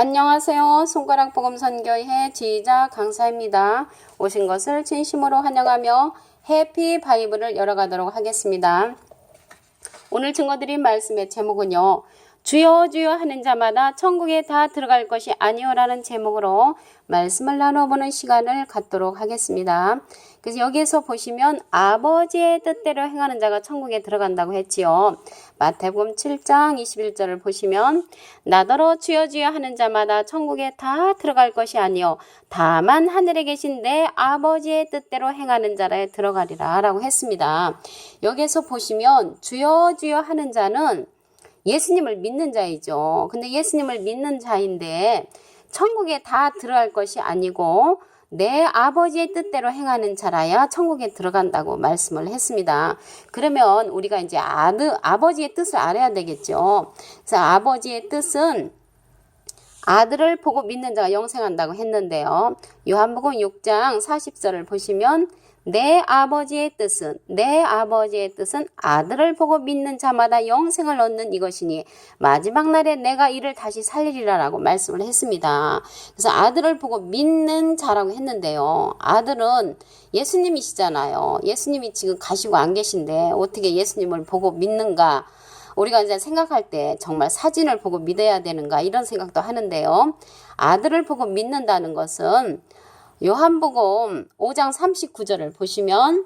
안녕하세요. 손가락 복음 선교회 지휘자 강사입니다. 오신 것을 진심으로 환영하며 해피 바이블을 열어가도록 하겠습니다. 오늘 증거드린 말씀의 제목은요. 주여 주여 하는 자마다 천국에 다 들어갈 것이 아니오라는 제목으로 말씀을 나눠보는 시간을 갖도록 하겠습니다. 그래서 여기에서 보시면 아버지의 뜻대로 행하는 자가 천국에 들어간다고 했지요. 마태복음 7장 21절을 보시면 나더러 주여 주여 하는 자마다 천국에 다 들어갈 것이 아니요 다만 하늘에 계신 내 아버지의 뜻대로 행하는 자라에 들어가리라라고 했습니다. 여기에서 보시면 주여 주여 하는 자는 예수님을 믿는 자이죠. 근데 예수님을 믿는 자인데 천국에 다 들어갈 것이 아니고 내 아버지의 뜻대로 행하는 자라야 천국에 들어간다고 말씀을 했습니다. 그러면 우리가 이제 아드, 아버지의 뜻을 알아야 되겠죠. 그래서 아버지의 뜻은 아들을 보고 믿는 자가 영생한다고 했는데요. 요한복음 6장 40절을 보시면 내 아버지의 뜻은 내 아버지의 뜻은 아들을 보고 믿는 자마다 영생을 얻는 이것이니 마지막 날에 내가 이를 다시 살리리라라고 말씀을 했습니다. 그래서 아들을 보고 믿는 자라고 했는데요. 아들은 예수님이시잖아요. 예수님이 지금 가시고 안 계신데 어떻게 예수님을 보고 믿는가? 우리가 이제 생각할 때 정말 사진을 보고 믿어야 되는가 이런 생각도 하는데요. 아들을 보고 믿는다는 것은 요한복음 5장 39절을 보시면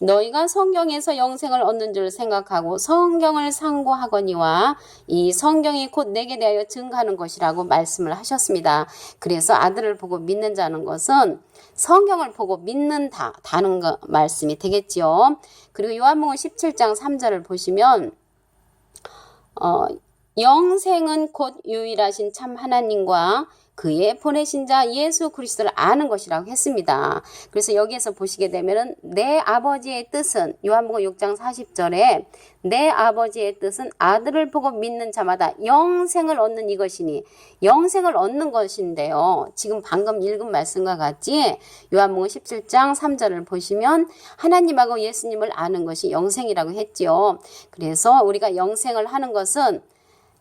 너희가 성경에서 영생을 얻는 줄 생각하고 성경을 상고하거니와 이 성경이 곧 내게 대하여 증거하는 것이라고 말씀을 하셨습니다. 그래서 아들을 보고 믿는 자는 것은 성경을 보고 믿는다다는 거 말씀이 되겠지요. 그리고 요한복음 17장 3절을 보시면 어, 영생은 곧 유일하신 참 하나님과 그의 보내신 자 예수 그리스도를 아는 것이라고 했습니다. 그래서 여기에서 보시게 되면은 내 아버지의 뜻은 요한복음 6장 40절에 내 아버지의 뜻은 아들을 보고 믿는 자마다 영생을 얻는 이것이니 영생을 얻는 것인데요. 지금 방금 읽은 말씀과 같이 요한복음 17장 3절을 보시면 하나님하고 예수님을 아는 것이 영생이라고 했지요. 그래서 우리가 영생을 하는 것은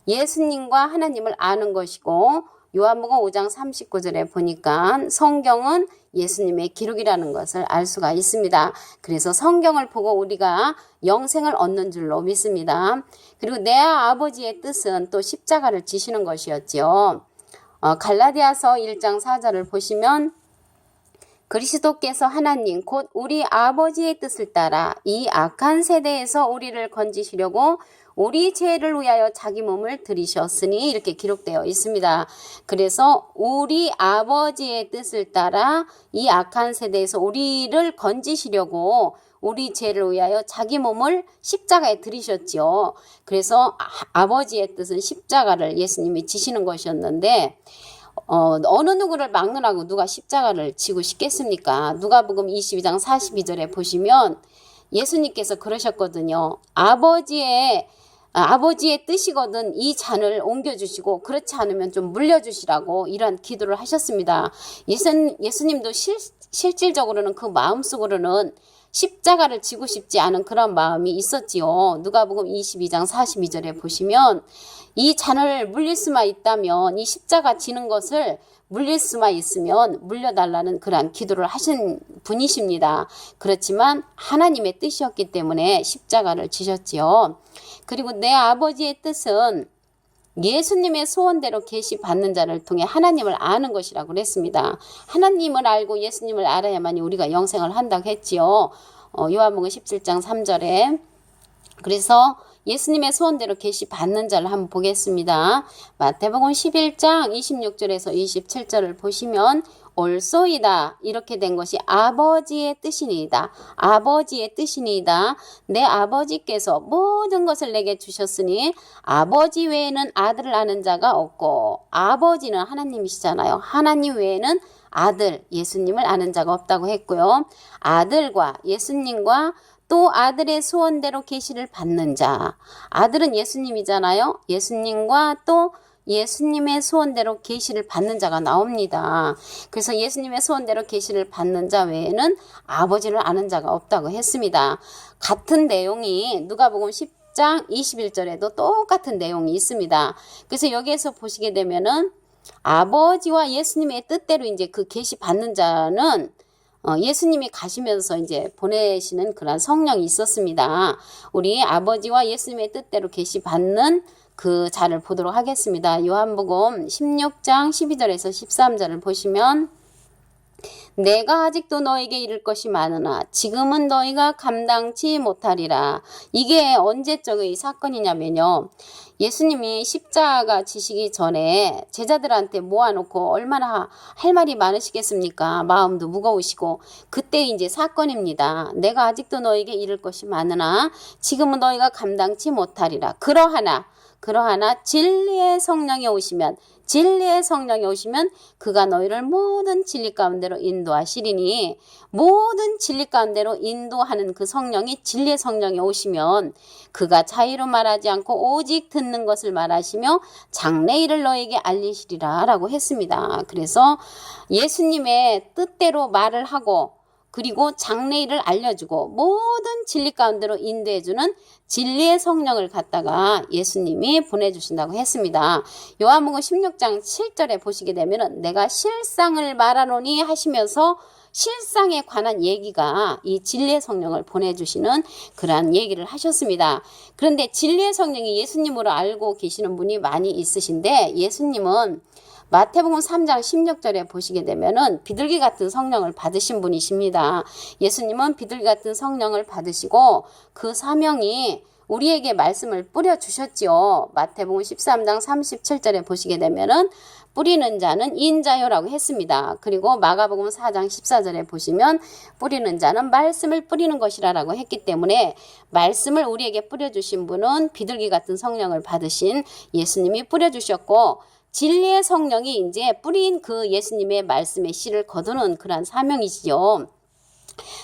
예수님과 하나님을 아는 것이고 요한복음 5장 39절에 보니까 성경은 예수님의 기록이라는 것을 알 수가 있습니다. 그래서 성경을 보고 우리가 영생을 얻는 줄로 믿습니다. 그리고 내 아버지의 뜻은 또 십자가를 지시는 것이었지요. 어, 갈라디아서 1장 4절을 보시면 그리스도께서 하나님 곧 우리 아버지의 뜻을 따라 이 악한 세대에서 우리를 건지시려고 우리 죄를 위하여 자기 몸을 들이셨으니 이렇게 기록되어 있습니다. 그래서 우리 아버지의 뜻을 따라 이 악한 세대에서 우리를 건지시려고 우리 죄를 위하여 자기 몸을 십자가에 들이셨지요. 그래서 아, 버지의 뜻은 십자가를 예수님이 지시는 것이었는데 어, 어느 누구를 막느라고 누가 십자가를 지고 싶겠습니까? 누가복음 22장 42절에 보시면 예수님께서 그러셨거든요. 아버지의 아버지의 뜻이거든 이 잔을 옮겨주시고 그렇지 않으면 좀 물려주시라고 이런 기도를 하셨습니다. 예수, 예수님도 실, 실질적으로는 그 마음속으로는 십자가를 지고 싶지 않은 그런 마음이 있었지요. 누가복음 22장 42절에 보시면 이 잔을 물릴 수만 있다면 이 십자가 지는 것을 물릴 수만 있으면 물려달라는 그러한 기도를 하신 분이십니다. 그렇지만 하나님의 뜻이었기 때문에 십자가를 지셨지요. 그리고 내 아버지의 뜻은 예수님의 소원대로 계시 받는 자를 통해 하나님을 아는 것이라고 그랬습니다. 하나님을 알고 예수님을 알아야만이 우리가 영생을 한다고 했지요. 어, 요한복음 17장 3절에 그래서 예수님의 소원대로 계시 받는 자를 한번 보겠습니다. 마태복음 11장 26절에서 27절을 보시면 올소이다 이렇게 된 것이 아버지의 뜻이니이다. 아버지의 뜻이니이다. 내 아버지께서 모든 것을 내게 주셨으니 아버지 외에는 아들을 아는 자가 없고 아버지는 하나님이시잖아요. 하나님 외에는 아들 예수님을 아는 자가 없다고 했고요. 아들과 예수님과 또 아들의 소원대로 계시를 받는 자. 아들은 예수님이잖아요. 예수님과 또 예수님의 소원대로 계시를 받는 자가 나옵니다. 그래서 예수님의 소원대로 계시를 받는 자 외에는 아버지를 아는 자가 없다고 했습니다. 같은 내용이 누가복음 10장 21절에도 똑같은 내용이 있습니다. 그래서 여기에서 보시게 되면은 아버지와 예수님의 뜻대로 이제 그 계시 받는 자는 어, 예수님이 가시면서 이제 보내시는 그런 성령이 있었습니다. 우리 아버지와 예수님의 뜻대로 계시 받는 그 자를 보도록 하겠습니다. 요한복음 16장 12절에서 13절을 보시면 내가 아직도 너에게 이를 것이 많으나 지금은 너희가 감당치 못하리라. 이게 언제적의 사건이냐면요. 예수님이 십자가 지시기 전에 제자들한테 모아놓고 얼마나 할 말이 많으시겠습니까? 마음도 무거우시고 그때 이제 사건입니다. 내가 아직도 너에게 이를 것이 많으나 지금은 너희가 감당치 못하리라. 그러하나 그러하나 진리의 성령이 오시면 진리의 성령이 오시면 그가 너희를 모든 진리 가운데로 인도하시리니 모든 진리 가운데로 인도하는 그 성령이 진리의 성령이 오시면 그가 자의로 말하지 않고 오직 듣는 것을 말하시며 장래일을 너에게 알리시리라 라고 했습니다. 그래서 예수님의 뜻대로 말을 하고 그리고 장래일을 알려주고 모든 진리 가운데로 인도해주는 진리의 성령을 갖다가 예수님이 보내주신다고 했습니다. 요한복음 16장 7절에 보시게 되면은 내가 실상을 말하노니 하시면서 실상에 관한 얘기가 이 진리의 성령을 보내주시는 그러한 얘기를 하셨습니다. 그런데 진리의 성령이 예수님으로 알고 계시는 분이 많이 있으신데 예수님은 마태복음 3장 16절에 보시게 되면은 비둘기 같은 성령을 받으신 분이십니다. 예수님은 비둘기 같은 성령을 받으시고 그 사명이 우리에게 말씀을 뿌려 주셨지요. 마태복음 13장 37절에 보시게 되면은 뿌리는 자는 인자요라고 했습니다. 그리고 마가복음 4장 14절에 보시면 뿌리는 자는 말씀을 뿌리는 것이라라고 했기 때문에 말씀을 우리에게 뿌려 주신 분은 비둘기 같은 성령을 받으신 예수님이 뿌려 주셨고 진리의 성령이 이제 뿌린 그 예수님의 말씀의 씨를 거두는 그러한 사명이시죠.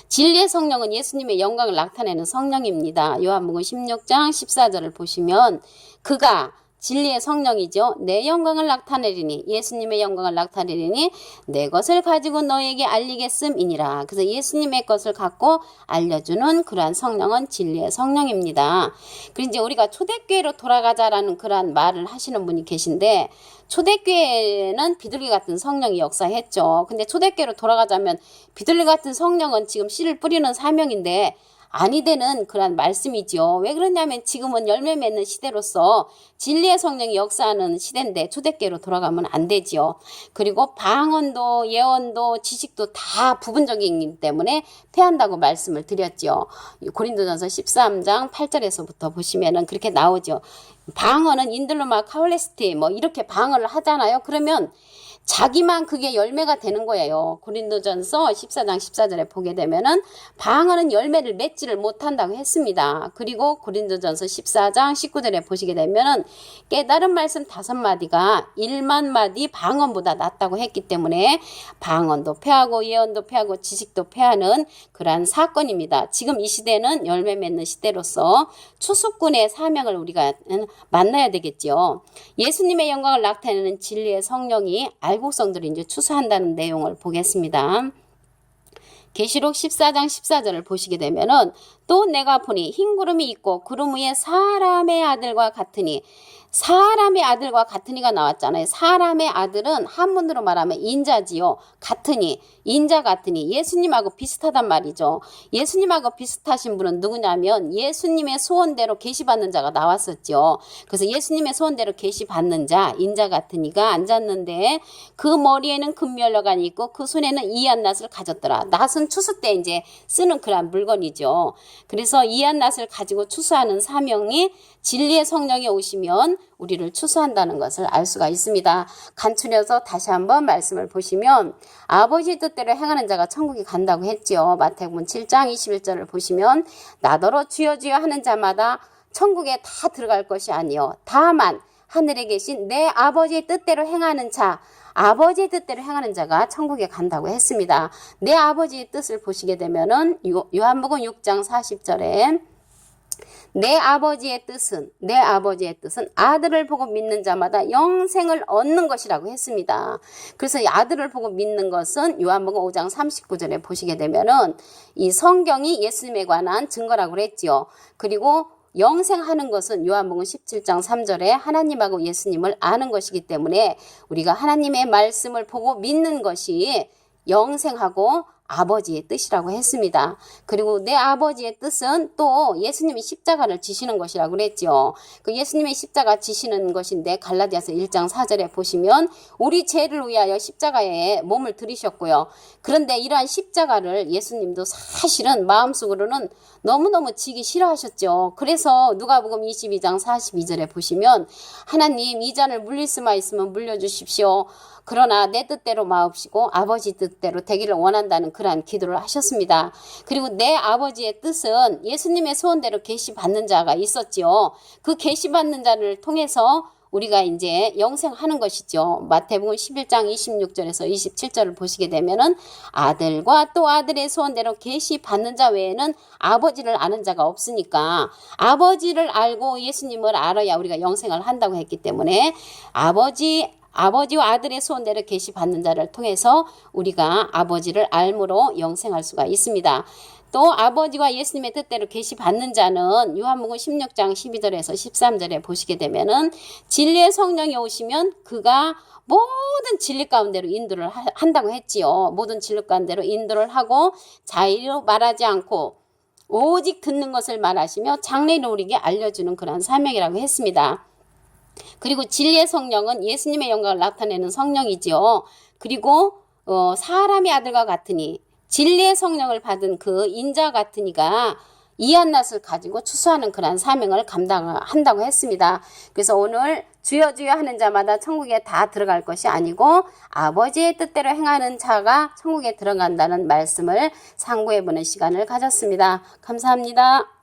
진리의 성령은 예수님의 영광을 나타내는 성령입니다. 요한복음 16장 14절을 보시면 그가 진리의 성령이죠. 내 영광을 나타내리니 예수님의 영광을 나타내리니 내 것을 가지고 너에게 알리겠음이니라. 그래서 예수님의 것을 갖고 알려주는 그러한 성령은 진리의 성령입니다. 그리고 이제 우리가 초대교회로 돌아가자라는 그러한 말을 하시는 분이 계신데 초대교회는 비둘기 같은 성령이 역사했죠. 근데 초대교회로 돌아가자면 비둘기 같은 성령은 지금 씨를 뿌리는 사명인데 아니 되는 그런 말씀이죠. 왜 그러냐면 지금은 열매 맺는 시대로서 진리의 성령이 역사하는 시대인데 초대교로 돌아가면 안 되지요. 그리고 방언도 예언도 지식도 다 부분적이기 때문에 패한다고 말씀을 드렸죠. 고린도전서 13장 8절에서부터 보시면은 그렇게 나오죠. 방언은 인들로마 카올레스티 뭐 이렇게 방언을 하잖아요. 그러면 자기만 그게 열매가 되는 거예요. 고린도전서 14장 14절에 보게 되면은 방언은 열매를 맺지를 못한다고 했습니다. 그리고 고린도전서 14장 19절에 보시게 되면은 깨달은 말씀 다섯 마디가 1만 마디 방언보다 낫다고 했기 때문에 방언도 패하고 예언도 패하고 지식도 패하는 그러한 사건입니다. 지금 이 시대는 열매 맺는 시대로서 추수꾼의 사명을 우리가 만나야 되겠죠. 예수님의 영광을 나타내는 진리의 성령이 알 곡성들을 이제 추수한다는 내용을 보겠습니다. 계시록 14장 14절을 보시게 되면은 또 내가 보니 흰 구름이 있고 구름 위에 사람의 아들과 같으니 사람의 아들과 같으니가 나왔잖아요. 사람의 아들은 한문으로 말하면 인자지요. 같으니, 인자 같으니 예수님하고 비슷하단 말이죠. 예수님하고 비슷하신 분은 누구냐면 예수님의 소원대로 계시받는 자가 나왔었죠. 그래서 예수님의 소원대로 계시받는 자, 인자 같으니가 앉았는데 그 머리에는 금멸러관이 있고 그 손에는 이한 낫을 가졌더라. 낫은 추수 때 이제 쓰는 그런 물건이죠. 그래서 이한 낫을 가지고 추수하는 사명이 진리의 성령이 오시면 우리를 추수한다는 것을 알 수가 있습니다. 간추려서 다시 한번 말씀을 보시면 아버지 뜻대로 행하는 자가 천국에 간다고 했지요. 마태복음 7장 21절을 보시면 나더러 주여 주여 하는 자마다 천국에 다 들어갈 것이 아니요 다만 하늘에 계신 내 아버지의 뜻대로 행하는 자 아버지의 뜻대로 행하는 자가 천국에 간다고 했습니다. 내 아버지의 뜻을 보시게 되면은 요한복음 6장 40절에 내 아버지의 뜻은 내 아버지의 뜻은 아들을 보고 믿는 자마다 영생을 얻는 것이라고 했습니다. 그래서 이 아들을 보고 믿는 것은 요한복음 5장 39절에 보시게 되면은 이 성경이 예수님에 관한 증거라고 그랬지요. 그리고 영생하는 것은 요한복음 17장 3절에 하나님하고 예수님을 아는 것이기 때문에 우리가 하나님의 말씀을 보고 믿는 것이 영생하고 아버지의 뜻이라고 했습니다. 그리고 내 아버지의 뜻은 또 예수님이 십자가를 지시는 것이라고 그랬죠. 그 예수님의 십자가 지시는 것인데 갈라디아서 1장 4절에 보시면 우리 죄를 위하여 십자가에 몸을 들이셨고요. 그런데 이러한 십자가를 예수님도 사실은 마음속으로는 너무너무 지기 싫어하셨죠. 그래서 누가복음 22장 42절에 보시면 하나님 이 잔을 물릴 수만 있으면 물려 주십시오. 그러나 내 뜻대로 마옵시고 아버지 뜻대로 되기를 원한다는 그러한 기도를 하셨습니다. 그리고 내 아버지의 뜻은 예수님의 소원대로 계시 받는 자가 있었지요. 그 계시 받는 자를 통해서 우리가 이제 영생하는 것이죠. 마태복음 11장 26절에서 27절을 보시게 되면은 아들과 또 아들의 소원대로 계시 받는 자 외에는 아버지를 아는 자가 없으니까 아버지를 알고 예수님을 알아야 우리가 영생을 한다고 했기 때문에 아버지 아버지와 아들의 소원대로 계시 받는 자를 통해서 우리가 아버지를 알므로 영생할 수가 있습니다. 또 아버지와 예수님의 뜻대로 계시 받는 자는 요한복음 16장 12절에서 13절에 보시게 되면은 진리의 성령이 오시면 그가 모든 진리 가운데로 인도를 하- 한다고 했지요. 모든 진리 가운데로 인도를 하고 자유로 말하지 않고 오직 듣는 것을 말하시며 장래를 우리에게 알려주는 그런 사명이라고 했습니다. 그리고 진리의 성령은 예수님의 영광을 나타내는 성령이지요. 그리고 어, 사람의 아들과 같으니 진리의 성령을 받은 그 인자 같으니가 이한낫을 가지고 추수하는 그러한 사명을 감당한다고 했습니다. 그래서 오늘 주여 주여 하는 자마다 천국에 다 들어갈 것이 아니고 아버지의 뜻대로 행하는 자가 천국에 들어간다는 말씀을 상고해 보는 시간을 가졌습니다. 감사합니다.